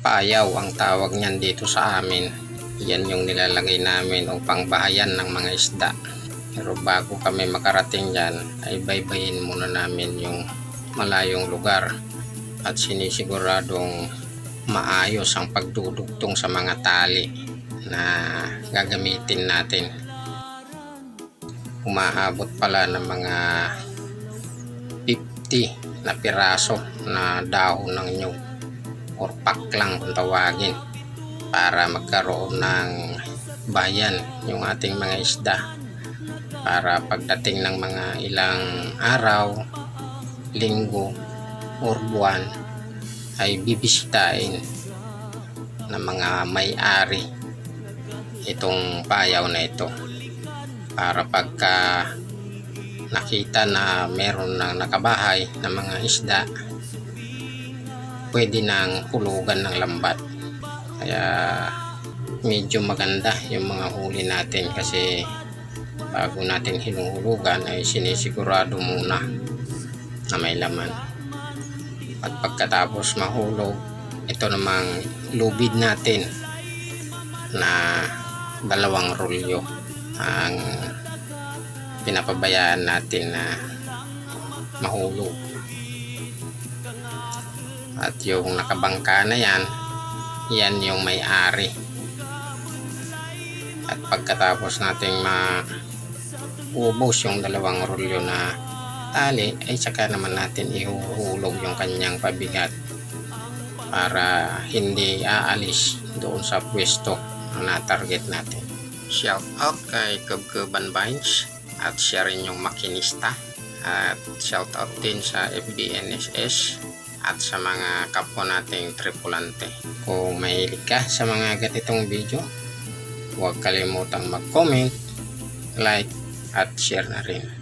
payaw ang tawag niyan dito sa amin. Yan yung nilalagay namin upang bahayan ng mga isda. Pero bago kami makarating dyan, ay baybayin muna namin yung malayong lugar at sinisiguradong maayos ang pagdudugtong sa mga tali na gagamitin natin. Umaabot pala ng mga 50 na piraso na dahon ng nyug or paklang kung tawagin para magkaroon ng bayan yung ating mga isda. Para pagdating ng mga ilang araw, linggo, or buwan ay bibisitahin ng mga may-ari itong payaw na ito. Para pagka nakita na meron ng nakabahay na mga isda pwede nang hulugan ng lambat. Kaya medyo maganda yung mga huli natin kasi bago natin hinuhulugan ay sinisigurado muna na may laman. At pagkatapos mahulog ito namang lubid natin na dalawang rolyo ang pinapabayaan natin na mahulog at yung nakabangka na yan yan yung may-ari. At pagkatapos nating maubos yung dalawang rolyo na tali ay saka naman natin ihuhulog yung kanyang pabigat para hindi aalis doon sa pwesto na target natin. Shout out kay Kubkuban Vines at siya rin yung makinista. At shout out din sa FBNSS at sa mga kapwa nating tripulante. Kung mahilig ka sa mga ganitong video, huwag kalimutang mag-comment, like, at share na rin.